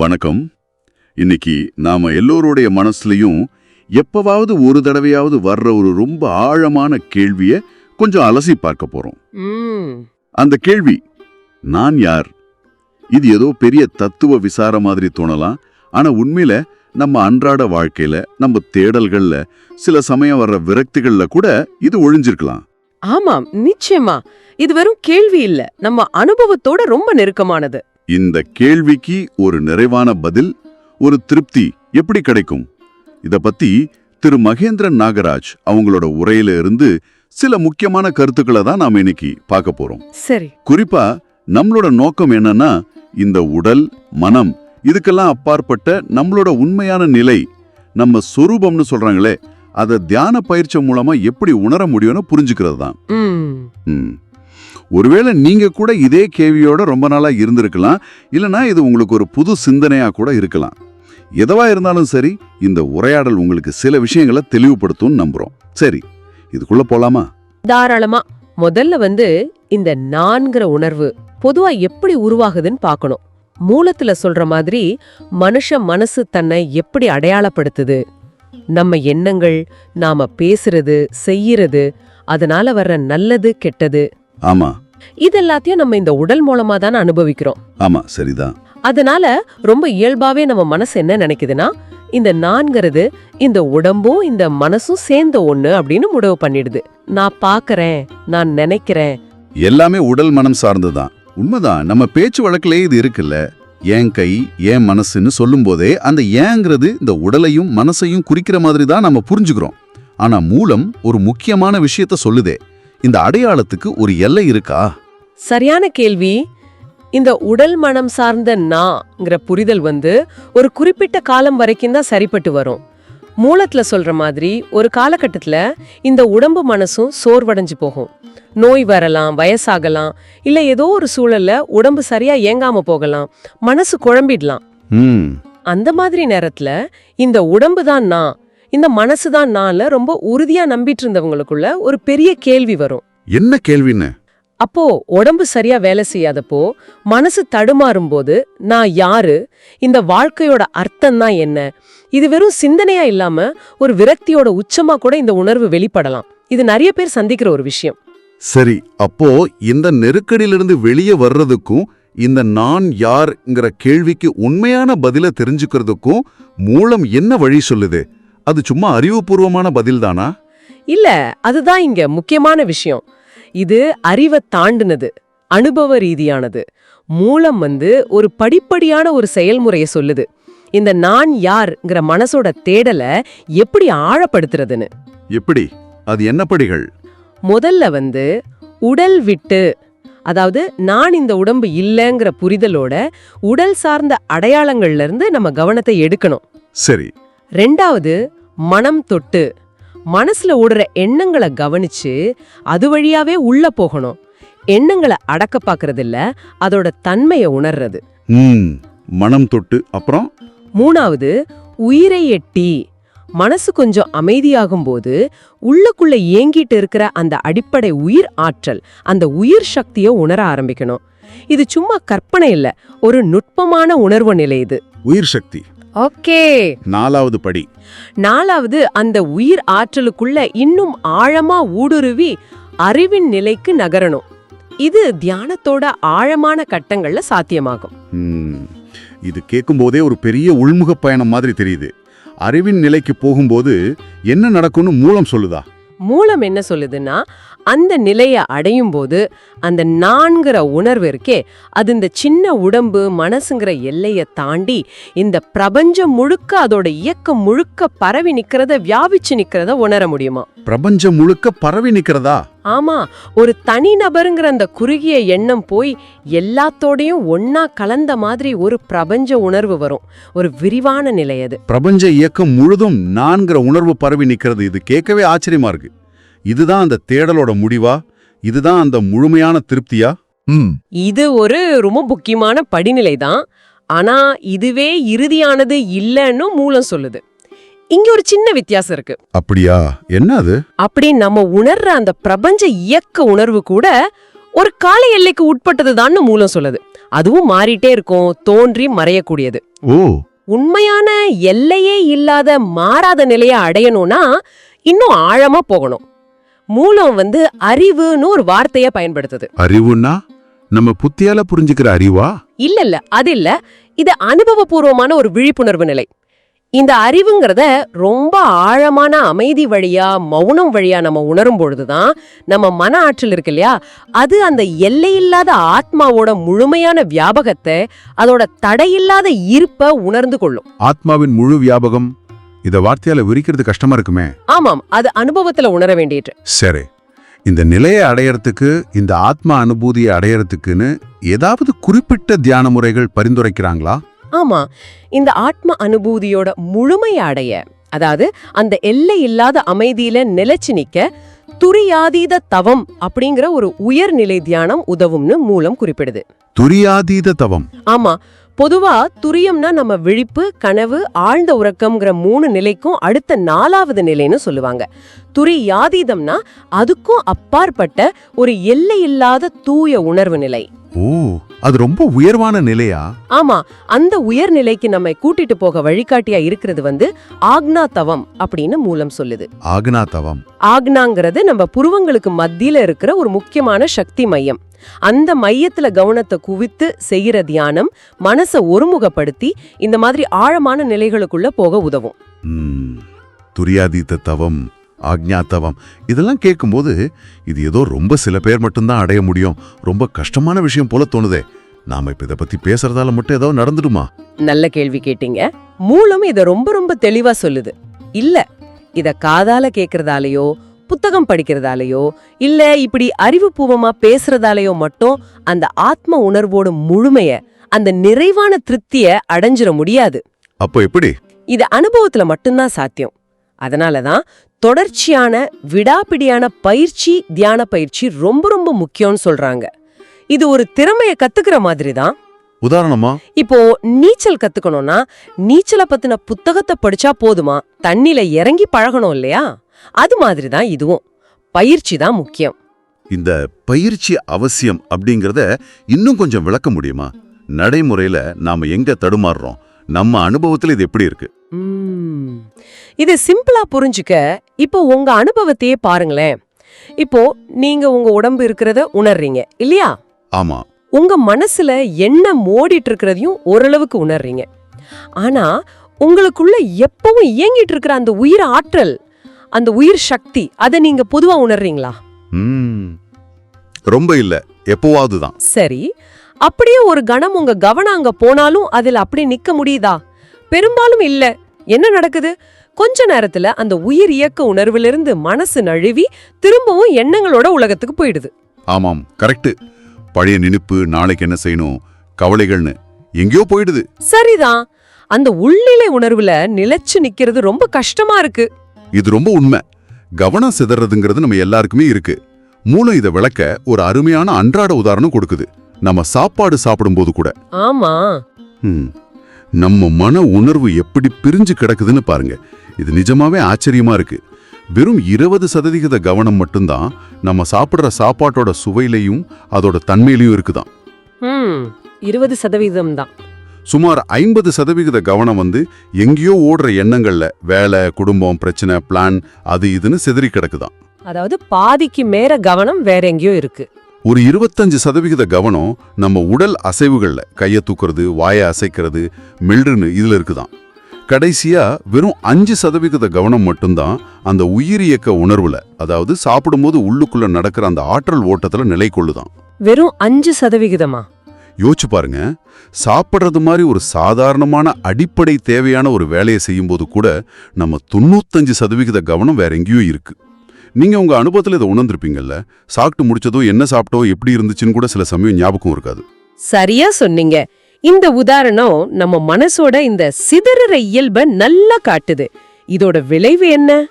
வணக்கம். இன்னைக்கு நாம எல்லோருடைய மனசுலயும் எப்பவாவது ஒரு தடவையாவது வர்ற ஒரு ரொம்ப ஆழமான கேள்விய கொஞ்சம் அலசி பார்க்க போறோம். அந்த கேள்வி நான் யார்? இது ஏதோ பெரிய தத்துவ விசார மாதிரி தோணலாம். ஆனா உண்மையில நம்ம அன்றாட வாழ்க்கையில நம்ம தேடல்கள்ல சில சமயம் வர்ற விரக்திகள்ல கூட இது ஒழிஞ்சிருக்கலாம். ஆமாம் நிச்சயமா. இது வெறும் கேள்வி இல்ல. நம்ம அனுபவத்தோட ரொம்ப நெருக்கமானது. இந்த கேள்விக்கு ஒரு நிறைவான பதில் ஒரு திருப்தி எப்படி கிடைக்கும்? இத பத்தி திரு. மகேந்திரன் நாகராஜ் அவங்களோட உரையில இருந்து சில முக்கியமான கருத்துக்களை தான் நாம இன்னைக்கு பார்க்க போறோம். சரி. குறிப்பா நம்மளோட நோக்கம் என்னன்னா இந்த உடல் மனம் இதுக்கெல்லாம் அப்பாற்பட்ட நம்மளோட உண்மையான நிலை நம்ம சொரூபம்னு சொல்றாங்களே அதை தியான பயிற்சி மூலமா எப்படி உணர முடியும்னு புரிஞ்சுக்கிறது தான். ஒருவேளை நீங்கள் கூட இதே கேள்வியோட ரொம்ப நாளாக இருந்திருக்கலாம் இல்லைனா இது உங்களுக்கு ஒரு புது சிந்தனையாக கூட இருக்கலாம். எதுவா இருந்தாலும் சரி இந்த உரையாடல் உங்களுக்கு சில விஷயங்களை தெளிவுபடுத்தும் நம்புறோம். சரி இதுக்குள்ள போலாமா? தாராளமா. முதல்ல வந்து இந்த நான்கிற உணர்வு பொதுவா எப்படி உருவாகுதுன்னு பார்க்கணும் மூலத்துல சொல்ற மாதிரி மனுஷ மனசு தன்னை எப்படி அடையாளப்படுத்துது நம்ம எண்ணங்கள் நாம பேசுறது செய்யறது அதனால வர்ற நல்லது கெட்டது ஆமா. இதெல்லாத்தையும் நம்ம இந்த உடல் மூலமா தானே அனுபவிக்கிறோம். ஆமா சரிதான் அதனால ரொம்ப இயல்பாவே நம்ம மனசு என்ன நினைக்குதுன்னா இந்த நான்கிறது இந்த உடம்பும் இந்த மனசும் சேர்ந்த ஒண்ணு அப்படின்னு முடிவு பண்ணிடுது. நான் பாக்கறேன் நான் நினைக்கிறேன். எல்லாமே உடல் மனம் சார்ந்துதான் உண்மைதான். நம்ம பேச்சு வழக்கிலே இது இருக்குல்ல. ஏன் கை ஏன் மனசுன்னு சொல்லும்போதே அந்த ஏங்கிறது இந்த உடலையும் மனசையும் குறிக்கிற மாதிரி தான் நம்ம புரிஞ்சுக்கிறோம். ஆனா மூலம் ஒரு முக்கியமான விஷயத்த சொல்லுதே. இந்த அடையாளத்துக்கு ஒரு எல்லை இருக்கா? சரியான கேள்வி. இந்த உடல் மனம் சார்ந்த நாங்கிற புரிதல் வந்து ஒரு குறிப்பிட்ட காலம் வரைக்கும் தான் சரிப்பட்டு வரும். மூலத்துல சொல்ற மாதிரி ஒரு காலகட்டத்துல இந்த உடம்பு மனசும் சோர்வடைஞ்சு போகும். நோய் வரலாம் வயசாகலாம் இல்ல ஏதோ ஒரு சூழல்ல உடம்பு சரியா இயங்காம போகலாம் மனசு குழம்பிடலாம். ம். அந்த மாதிரி நேரத்துல இந்த உடம்பு தான் நான் இந்த மனசு தான் நான்ல ரொம்ப உறுதியா நம்பிட்டு இருந்தவங்களுக்குள்ள ஒரு பெரிய கேள்வி வரும். என்ன கேள்வின்னு? அப்போ உடம்பு சரியா வேலை செய்யாதப்போ மனசு தடுமாறும் போது நான் யாரு இந்த வாழ்க்கையோட அர்த்தம் தான் என்ன இது வெறும் சிந்தனையா இல்லாம ஒரு விரக்தியோட உச்சமா கூட இந்த உணர்வு வெளிப்படலாம். இது நிறைய பேர் சந்திக்கிற ஒரு விஷயம். சரி அப்போ இந்த நெருக்கடியிலிருந்து வெளியே வர்றதுக்கும் இந்த நான் யார்ங்கிற கேள்விக்கு உண்மையான பதில தெரிஞ்சுக்கிறதுக்கும் மூலம் என்ன வழி சொல்லுது? அது சும்மா அறிவுபூர்வமான பதில் தானா இல்ல அதுதான் இங்க முக்கியமான விஷயம். இது அறிவை தாண்டுனது அனுபவ ரீதியானது. மூலம் வந்து ஒரு படிப்படியான ஒரு செயல்முறையை சொல்லுது. இந்த நான் யார்ங்கிற மனசோட தேடலை எப்படி ஆழப்படுத்துறதுன்னு. எப்படி? அது என்ன படிகள்? முதல்ல வந்து உடல் விட்டு அதாவது நான் இந்த உடம்பு இல்லைங்கிற புரிதலோட உடல் சார்ந்த அடையாளங்கள்ல இருந்து நம்ம கவனத்தை எடுக்கணும். சரி. ரெண்டாவது மனம் தொட்டு மனசுல ஓடுற எண்ணங்களை கவனிச்சு அது வழியாவே உள்ள போகணும். எண்ணங்களை அடக்க பாக்குறது இல்ல அதோட தன்மையை உணர்றது. மனம் தொட்டு அப்புறம்? மூணாவது உயிரை எட்டி மனசு கொஞ்சம் அமைதியாகும் போது உள்ளுக்குள்ள ஏங்கிட்டு இருக்கிற அந்த அடிப்படை உயிர் ஆற்றல் அந்த உயிர் சக்தியை உணர ஆரம்பிக்கணும். இது சும்மா கற்பனை இல்ல ஒரு நுட்பமான உணர்வு நிலை இது. உயிர் சக்தி. ஓகே. நாலாவது படி. நாலாவது அந்த உயிர் ஆற்றலுக்குள்ள இன்னும் ஆழமா ஊடுருவி அறிவின் நிலைக்கு நகரணும். இது தியானத்தோட ஆழமான கட்டங்கள்ல சாத்தியமாகும். ம், இது கேட்கும்போதே ஒரு பெரிய உள்முக பயணம் மாதிரி தெரியுது. அறிவின் நிலைக்கு போகும்போது என்ன நடக்கும்னு மூலம் சொல்லுதா? மூலம் என்ன சொல்லுதுன்னா அந்த நிலையை அடையும் போது அந்த நான்கிற உணர்வு இருக்கே அது இந்த சின்ன உடம்பு மனசுங்கிற எல்லையை தாண்டி இந்த பிரபஞ்சம் முழுக்க அதோட இயக்கம் முழுக்க பரவி நிக்கிறத வியாபிச்சு நிக்கிறத உணர முடியுமா? பிரபஞ்சம் முழுக்க பரவி நிக்கிறதா? ஆமா ஒரு தனி நபருங்கிற அந்த குறுகிய எண்ணம் போய் எல்லாத்தோடையும் ஒன்னா கலந்த மாதிரி ஒரு பிரபஞ்ச உணர்வு வரும். ஒரு விரிவான நிலை அது. பிரபஞ்ச இயக்கம் முழுதும் நான்கிற உணர்வு பரவி நிக்கிறது. இது கேட்கவே ஆச்சரியமா இருக்கு. இதுதான் அந்த தேடலோட முடிவா? இதுதான் அந்த முழுமையான திருப்தியா? ம். இது ஒரு ரொம்ப முக்கியமான படிநிலை தான் ஆனா இதுவே இறுதியானது இல்லைன்னு மூலம் சொல்லுது. இங்க ஒரு சின்ன வித்தியாசம் இருக்கு. அப்படியா? என்ன அது? அப்படி நம்ம உணர்ற அந்த பிரபஞ்ச இயக்க உணர்வு கூட ஒரு கால எல்லைக்கு உட்பட்டதுதான்னு மூலம் சொல்லுது. அதுவும் மாறிட்டே இருக்கும் தோன்றி மறையக்கூடியது. ஓ. உண்மையான எல்லையே இல்லாத மாறாத நிலைய அடையணும்னா இன்னும் ஆழமா போகணும். மூலம் வந்து அறிவுன்னு ஒரு வார்த்தைய பயன்படுத்துது. அறிவுன்னா நம்ம புத்தியால புரிஞ்சுக்கிற அறிவா? இல்ல இல்ல அது இல்ல. இது அனுபவபூர்வமான ஒரு விழிப்புணர்வு நிலை. இந்த அறிவுங்கிறத ரொம்ப ஆழமான அமைதி வழியா மௌனம் வழியா நம்ம உணரும் பொழுதுதான் நம்ம மன ஆற்றல் இருக்கு இல்லையா? அது அந்த எல்லையில்லாத ஆத்மாவோட முழுமையான வியாபகத்தை அதோட தடையில்லாத இருப்ப உணர்ந்து கொள்ளும். ஆத்மாவின் முழு வியாபகம் இத வார்த்தையால விரிக்கிறது கஷ்டமா இருக்குமே? ஆமாம் அது அனுபவத்துல உணர வேண்டியது. சரி இந்த நிலையை அடையறதுக்கு இந்த ஆத்மா அனுபூதியை அடையறதுக்குன்னு ஏதாவது குறிப்பிட்ட தியான முறைகள் பரிந்துரைக்கிறாங்களா? ஆமா இந்த ஆத்ம அனுபூதியோட முழுமையை அடைய அதாவது அந்த எல்லை இல்லாத அமைதியில நிலைச்சு நிக்க துரியாதீத தவம் அப்படிங்கிற ஒரு உயர்நிலை தியானம் உதவும்னு மூலம் குறிப்பிடுது. துரியாதீத தவம். ஆமா பொதுவா துரியம்னா நம்ம விழிப்பு கனவு ஆழ்ந்த உறக்கம்ங்கிற மூணு நிலைக்கும் அடுத்த நாலாவது நிலைன்னு சொல்லுவாங்க. துரி யாதீதம்னா அதுக்கும் அப்பாற்பட்ட ஒரு எல்லை இல்லாத தூய உணர்வு நிலை. ஓ அது ரொம்ப உயர்வான நிலையா? ஆமா அந்த உயர்நிலைக்கு நம்மை கூட்டிட்டு போக வழிகாட்டியா இருக்கிறது வந்து ஆக்னா தவம் அப்படின்னு மூலம் சொல்லுது. ஆக்னா தவம் ஆக்னாங்கிறது நம்ம புருவங்களுக்கு மத்தியில இருக்கிற ஒரு முக்கியமான சக்தி மையம். அந்த மையத்துல கவனத்தை குவித்து செய்யற தியானம் மனசை ஒருமுகப்படுத்தி இந்த மாதிரி ஆழமான நிலைகளுக்குள்ள போக உதவும். ம், துரியாதீத தவம். ஆக்ஞா தவம் இதெல்லாம் கேட்கும்போது இது ஏதோ ரொம்ப சில பேர் மட்டும்தான் அடைய முடியும். ரொம்ப கஷ்டமான விஷயம் போல தோணுதே. நாம இப்ப இத பத்தி பேசுறதால மட்டும் ஏதோ நடந்துடுமா? நல்ல கேள்வி கேட்டீங்க. மூலம் இத ரொம்ப ரொம்ப தெளிவா சொல்லுது. இல்ல இத காதால கேக்குறதாலயோ புத்தகம் படிக்கிறதாலயோ இல்ல இப்படி அறிவுபூர்வமா பேசுறதாலயோ மட்டும் அந்த ஆத்ம உணர்வோட முழுமைய அந்த நிறைவான திருப்திய அடைஞ்சிட முடியாது. அப்போ எப்படி? இது அனுபவத்துல மட்டும்தான் சாத்தியம். அதனாலதான் தொடர்ச்சியான விடாப்பிடியான பயிற்சி தியான பயிற்சி ரொம்ப ரொம்ப முக்கியம்னு சொல்றாங்க. இது ஒரு திறமைய கத்துக்கிற மாதிரி தான் உதாரணமா? இப்போ நீச்சல் கத்துக்கணும்னா நீச்சலை பத்தின புத்தகத்தை படிச்சா போதுமா? தண்ணில இறங்கி பழகணும் இல்லையா? அது மாதிரி தான் இதுவும். பயிற்சி தான் முக்கியம். இந்த பயிற்சி அவசியம் அப்படிங்கறத இன்னும் கொஞ்சம் விளக்க முடியுமா? நடைமுறையில நாம எங்க தடுமாறுறோம்? நம்ம அனுபவத்துல இது எப்படி இருக்கு. இது சிம்பிளா புரிஞ்சுக்க இப்போ உங்க அனுபவத்தையே பாருங்களேன். இப்போ நீங்க உங்க உடம்பு இருக்கிறத உணர்றீங்க இல்லையா? ஆமா. உங்க மனசுல என்ன மோடிட்டு இருக்கிறதையும் ஓரளவுக்கு உணர்றீங்க. ஆனா உங்களுக்குள்ள எப்பவும் இயங்கிட்டு இருக்கிற அந்த உயிர் ஆற்றல் அந்த உயிர் சக்தி அதை நீங்க பொதுவா உணர்றீங்களா? ம். ரொம்ப இல்ல. எப்போவாவது தான். சரி. அப்படியே ஒரு கணம் உங்க கவனம் அங்க போனாலும் அதுல அப்படி நிக்க முடியுதா? பெரும்பாலும் இல்ல. என்ன நடக்குது? கொஞ்ச நேரத்துல அந்த உயிர் இயக்க உணர்விலிருந்து மனசு நழுவி திரும்பவும் எண்ணங்களோட உலகத்துக்கு போயிடுது. ஆமாம் கரெக்ட் பழைய நினைப்பு நாளைக்கு என்ன செய்யணும் கவலைகள்னு எங்கேயோ போயிடுது. சரிதான். அந்த உள்நிலை உணர்வுல நிலைச்சு நிக்கிறது ரொம்ப கஷ்டமா இருக்கு. இது ரொம்ப உண்மை. கவனம் சிதறதுங்கிறது நம்ம எல்லாருக்குமே இருக்கு. மூலம் இதை விளக்க ஒரு அருமையான அன்றாட உதாரணம் கொடுக்குது. நம்ம சாப்பாடு சாப்பிடும்போது கூட. ஆமா. ம், நம்ம மன உணர்வு எப்படி பிரிஞ்சு கிடக்குதுன்னு பாருங்க. இது நிஜமாவே ஆச்சரியமா இருக்கு. வெறும் இருபது சதவிகித கவனம் மட்டும்தான் நம்ம சாப்பிடுற சாப்பாட்டோட சுவையிலையும் அதோட தன்மையிலையும் இருக்குதாம் ம் இருபது சதவீதம் தான். சுமார் ஐம்பது சதவிகித கவனம் வந்து எங்கேயோ ஓடுற எண்ணங்கள்ல வேலை குடும்பம் பிரச்சனை பிளான் அது இதுன்னு சிதறி கிடக்குதாம் அதாவது பாதிக்கு மேல கவனம் வேற எங்கேயோ இருக்கு. ஒரு இருபத்தஞ்சு சதவிகித கவனம் நம்ம உடல் அசைவுகள்ல கையை தூக்குறது வாயை அசைக்கிறது மில்றுன்னு இதுல இருக்குதாம் கடைசியா வெறும் அஞ்சு சதவிகித கவனம் மட்டும்தான் அந்த உயிர் இயக்க உணர்வுல அதாவது சாப்பிடும்போது உள்ளுக்குள்ள நடக்கிற அந்த ஆற்றல் ஓட்டத்துல நிலை கொள்ளுதாம் வெறும் அஞ்சு சதவிகிதமா? யோசிச்சு பாருங்க. சாப்பிடுறது மாதிரி ஒரு சாதாரணமான அடிப்படை தேவையான ஒரு வேலையை செய்யும்போது கூட நம்ம தொண்ணூத்தஞ்சு சதவிகித கவனம் வேற எங்கேயோ இருக்கு. நீங்க உங்க அனுபவத்துல இதை உணர்ந்திருப்பீங்கல்ல? சாப்பிட்டு முடிச்சதோ என்ன சாப்பிட்டோ எப்படி இருந்துச்சுன்னு கூட சில சமயம் ஞாபகம் இருக்காது. சரியா சொன்னீங்க. இந்த உதாரணம் நம்ம மனசோட இந்த சிதறற இயல்ப நல்லா காட்டுது. இதோட விளைவு என்ன?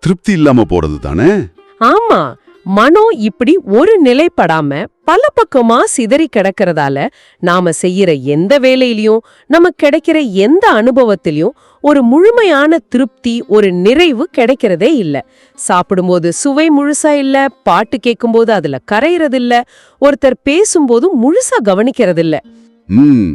திருப்தி இல்லாம போறது தானே? ஆமா. மனம் இப்படி ஒரு நிலைப்படாம பல பக்கமா சிதறி கிடக்கறதால நாம செய்யற எந்த வேலையிலயும் நமக்கு கிடைக்கிற எந்த அனுபவத்திலயும் ஒரு முழுமையான திருப்தி ஒரு நிறைவு கிடைக்கிறதே இல்ல. சாப்பிடும்போது சுவை முழுசா இல்ல பாட்டு கேட்கும்போது அதுல கரையறது இல்ல ஒருத்தர் பேசும்போது முழுசா கவனிக்கிறது இல்ல ம்.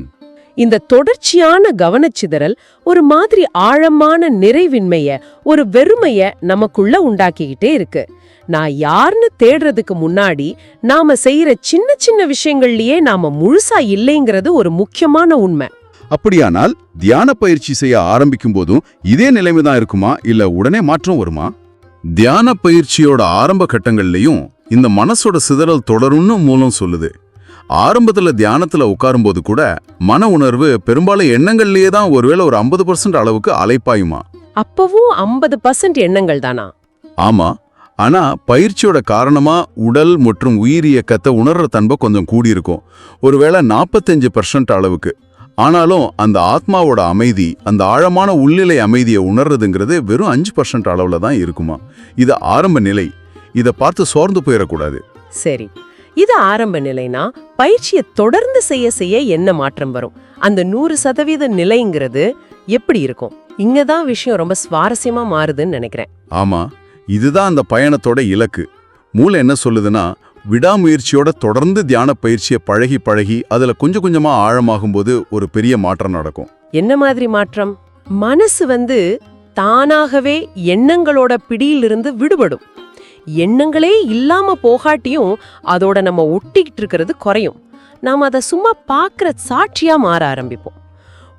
இந்த தொடர்ச்சியான கவனச்சிதறல் ஒரு மாதிரி ஆழமான நிறைவின்மைய ஒரு வெறுமைய நமக்குள்ள உண்டாக்கிக்கிட்டே இருக்கு. நான் யாருன்னு தேடுறதுக்கு முன்னாடி நாம செய்யற சின்ன சின்ன விஷயங்கள்லயே நாம முழுசா இல்லைங்கிறது ஒரு முக்கியமான உண்மை. அப்படியானால் தியான பயிற்சி செய்ய ஆரம்பிக்கும் போதும் இதே நிலைமை தான் இருக்குமா? இல்ல உடனே மாற்றம் வருமா? தியான பயிற்சியோட ஆரம்ப கட்டங்கள்லயும் இந்த மனசோட சிதறல் தொடரும்னு மூலம் சொல்லுது. ஆரம்பத்துல தியானத்துல உட்காரும்போது கூட மன உணர்வு பெரும்பாலும் எண்ணங்கள்லயே தான் ஒருவேளை ஒரு ஐம்பது பர்சன்ட் அளவுக்கு அலைப்பாயுமா? அப்பவும் ஐம்பது பர்சன்ட் எண்ணங்கள் தானா? ஆமா. ஆனா பயிற்சியோட காரணமா உடல் மற்றும் உயிர் இயக்கத்தை உணர்ற தன்மை கொஞ்சம் கூடியிருக்கும். ஒருவேளை நாற்பத்தஞ்சு பர்சன்ட் அளவுக்கு. ஆனாலும் அந்த ஆத்மாவோட அமைதி அந்த ஆழமான உள்நிலை அமைதியை உணர்றதுங்கிறது வெறும் அஞ்சு பர்சன்ட் அளவுல தான் இருக்குமா? இது ஆரம்ப நிலை. இதை பார்த்து சோர்ந்து போயிடக்கூடாது. சரி. இது ஆரம்ப நிலைனா பயிற்சியை தொடர்ந்து செய்ய செய்ய என்ன மாற்றம் வரும்? அந்த நூறு சதவீத நிலைங்கிறது எப்படி இருக்கும்? இங்கதான் விஷயம் ரொம்ப சுவாரஸ்யமா மாறுதுன்னு நினைக்கிறேன். ஆமா. இதுதான் அந்த பயணத்தோட இலக்கு. மூளை என்ன சொல்லுதுன்னா விடாமுயற்சியோட தொடர்ந்து தியான பயிற்சியை பழகி பழகி அதில் கொஞ்சம் கொஞ்சமாக ஆழமாகும்போது ஒரு பெரிய மாற்றம் நடக்கும். என்ன மாதிரி மாற்றம்? மனசு வந்து தானாகவே எண்ணங்களோட பிடியிலிருந்து விடுபடும். எண்ணங்களே இல்லாம போகாட்டியும் அதோட நம்ம ஒட்டிக்கிட்டு இருக்கிறது குறையும். நாம் அதை சும்மா பார்க்குற சாட்சியாக மாற ஆரம்பிப்போம்.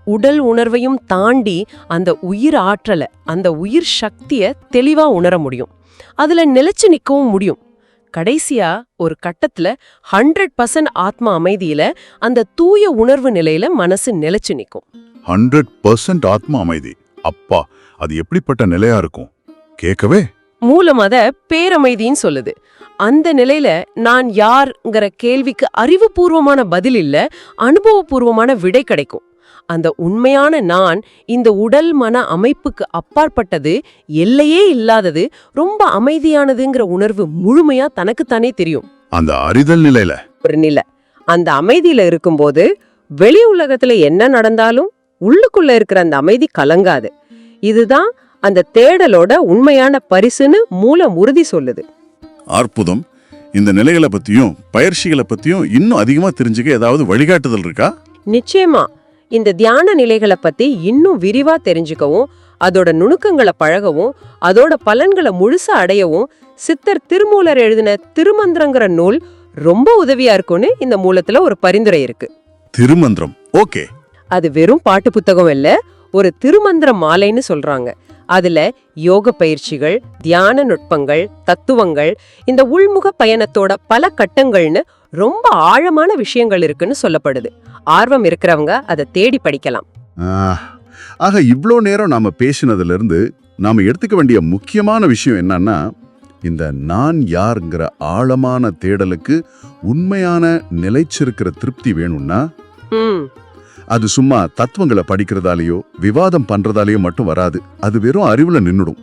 உடல் உணர்வையும் தாண்டி அந்த உயிர் ஆற்றலை அந்த உயிர் சக்தியை தெளிவா உணர முடியும். அதுல நிலைச்சு நிற்கவும் முடியும். கடைசியா ஒரு கட்டத்துல ஹண்ட்ரட் பர்சன்ட் ஆத்மா அமைதியில அந்த தூய உணர்வு நிலையில மனசு நிலைச்சு நிற்கும். ஹண்ட்ரட் பர்சன்ட் ஆத்மா அமைதி. அப்பா அது எப்படிப்பட்ட நிலையா இருக்கும்? கேட்கவே? மூலம் அத பேரமைதின்னு சொல்லுது. அந்த நிலையில நான் யார்ங்கிற கேள்விக்கு அறிவுபூர்வமான பதில் இல்ல அனுபவபூர்வமான விடை கிடைக்கும். அந்த உண்மையான நான் இந்த உடல் மன அமைப்புக்கு அப்பாற்பட்டது எல்லையே இல்லாதது ரொம்ப அமைதியானதுங்கிற உணர்வு முழுமையா தனக்குத்தானே தெரியும். அந்த அறிதல் நிலையில. ஒரு நிலை. அந்த அமைதியில இருக்கும்போது வெளி உலகத்துல என்ன நடந்தாலும் உள்ளுக்குள்ள இருக்கிற அந்த அமைதி கலங்காது. இதுதான் அந்த தேடலோட உண்மையான பரிசுன்னு மூலம் உறுதி சொல்லுது. அற்புதம். இந்த நிலைகளை பத்தியும் பயிற்சிகளை பத்தியும் இன்னும் அதிகமா தெரிஞ்சுக்க ஏதாவது வழிகாட்டுதல் இருக்கா? நிச்சயமா. இந்த தியான நிலைகளை பத்தி இன்னும் விரிவா தெரிஞ்சுக்கவும் அதோட நுணுக்கங்களை பழகவும் அதோட பலன்களை முழுசா அடையவும் சித்தர் திருமூலர் எழுதின திருமந்திரங்கிற நூல் ரொம்ப உதவியா இருக்கும்னு இந்த மூலத்துல ஒரு பரிந்துரை இருக்கு. திருமந்திரம். ஓகே. அது வெறும் பாட்டு புத்தகம் இல்ல ஒரு திருமந்திர மாலைன்னு சொல்றாங்க. அதுல யோக பயிற்சிகள் தியான நுட்பங்கள் தத்துவங்கள் இந்த உள்முக பயணத்தோட பல கட்டங்கள்னு ரொம்ப ஆழமான விஷயங்கள் இருக்குன்னு சொல்லப்படுது. ஆர்வம் இருக்கிறவங்க அதை தேடி படிக்கலாம். ஆக இவ்ளோ நேரம் நாம பேசினதுல இருந்து நாம எடுத்துக்க வேண்டிய முக்கியமான விஷயம் என்னன்னா இந்த நான் யாருங்கிற ஆழமான தேடலுக்கு உண்மையான நிலைச்சிருக்கிற திருப்தி வேணும்னா அது சும்மா தத்துவங்களை படிக்கிறதாலேயோ விவாதம் பண்றதாலேயோ மட்டும் வராது. அது வெறும் அறிவுல நின்னுடும்.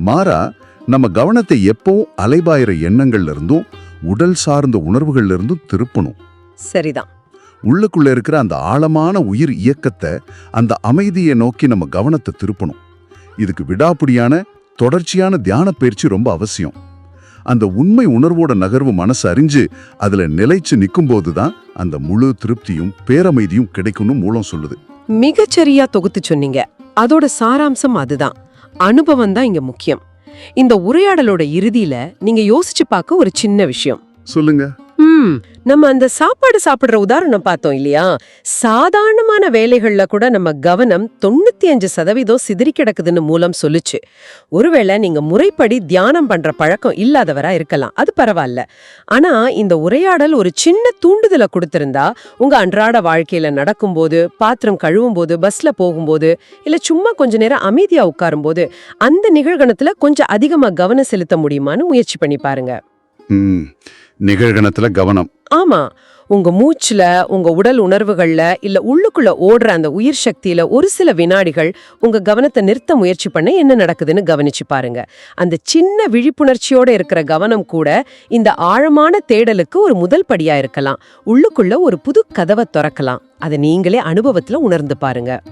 மாறா நம்ம கவனத்தை எப்பவும் அலைபாயிற எண்ணங்கள்ல இருந்தும் உடல் சார்ந்த உணர்வுகள்ல இருந்தும் திருப்பணும். சரிதான். உள்ளுக்குள்ள இருக்கிற அந்த ஆழமான உயிர் இயக்கத்தை அந்த அமைதியை நோக்கி நம்ம கவனத்தை திருப்பணும். இதுக்கு விடாப்புடியான தொடர்ச்சியான தியான பயிற்சி ரொம்ப அவசியம். அந்த உண்மை உணர்வோட நகர்வு மனசு அறிஞ்சு அதுல நிலைச்சு நிக்கும்போது தான் அந்த முழு திருப்தியும் பேரமைதியும் கிடைக்கும்னு மூலம் சொல்லுது. மிகச்சரியா தொகுத்து சொன்னீங்க. அதோட சாராம்சம் அதுதான். அனுபவம் தான் இங்க முக்கியம். இந்த உரையாடலோட இறுதியில நீங்க யோசிச்சு பார்க்க ஒரு சின்ன விஷயம். சொல்லுங்க. ம். நம்ம அந்த சாப்பாடு சாப்பிடுற உதாரணம் பார்த்தோம் இல்லையா? சாதாரணமான வேலைகள்ல கூட நம்ம கவனம் தொண்ணூத்தி அஞ்சு சதவீதம் சிதறி கிடக்குதுன்னு மூலம் சொல்லுச்சு. ஒருவேளை நீங்க முறைப்படி தியானம் பண்ற பழக்கம் இல்லாதவரா இருக்கலாம். அது பரவாயில்ல ஆனா இந்த உரையாடல் ஒரு சின்ன தூண்டுதலை கொடுத்திருந்தா உங்க அன்றாட வாழ்க்கையில நடக்கும்போது பாத்திரம் கழுவும் போது பஸ்ல போகும்போது இல்ல சும்மா கொஞ்ச நேரம் அமைதியா உட்காரும்போது அந்த நிகழ்கணத்துல கொஞ்சம் அதிகமா கவனம் செலுத்த முடியுமான்னு முயற்சி பண்ணி பாருங்க. ம். நிகழ்கணத்துல கவனம். ஆமா. உங்க மூச்சுல உங்க உடல் உணர்வுகள்ல இல்ல உள்ளுக்குள்ள ஓடுற அந்த உயிர் சக்தியில ஒரு சில வினாடிகள் உங்க கவனத்தை நிறுத்த முயற்சி பண்ண என்ன நடக்குதுன்னு கவனிச்சு பாருங்க. அந்த சின்ன விழிப்புணர்ச்சியோட இருக்கிற கவனம் கூட இந்த ஆழமான தேடலுக்கு ஒரு முதல் படியா இருக்கலாம். உள்ளுக்குள்ள ஒரு புது கதவை திறக்கலாம். அதை நீங்களே அனுபவத்துல உணர்ந்து பாருங்க.